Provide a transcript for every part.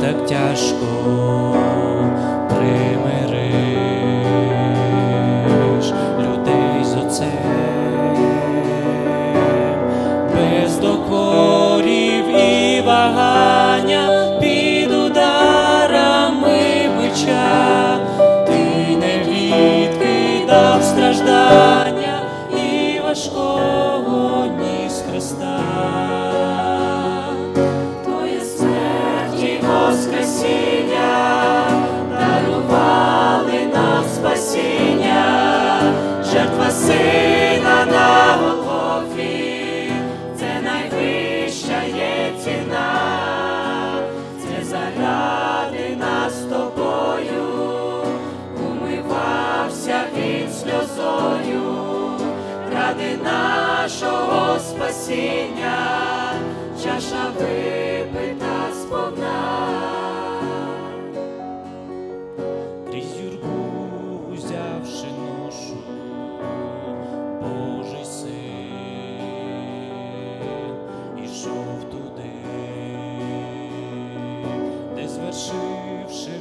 так тяжко примириш людей з отцем, без докорів і вагання під ударами бича, ти не відкидав страждання і важкого ніс Христа. Нашого спасіння, чаша випита сповна. Крізь юрбу взявши ношу, Божий син ішов туди, де звершивши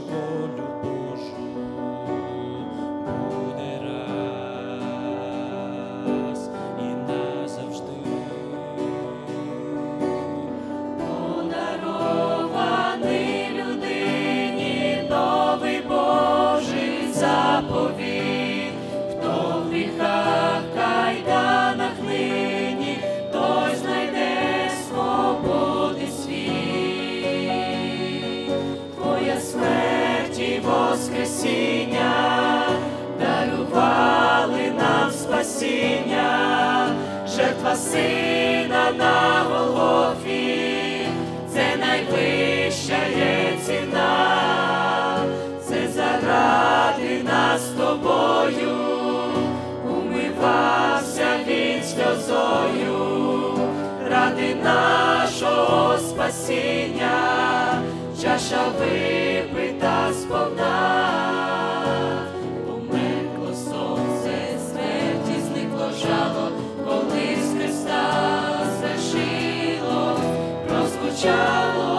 заповіт, хто в гріхах кайданах той знайде свободи світ. Твоя смерть і воскресіння дарували нам спасіння, жертва сина на Голгофі, це найвища ради нашого спасіння, чаша випита сповна. Померкло сонце, смерті зникло жало, коли з Христа звершило, прозвучало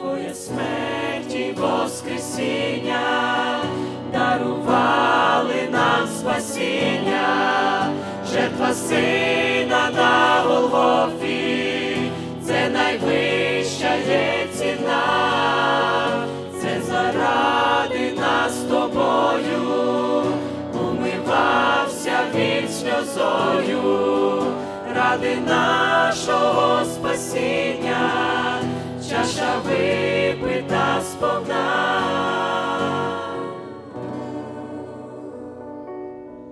Твоє смерть і воскресіння дарували нам спасіння, жертва сина заради нашого спасіння, чаша випи.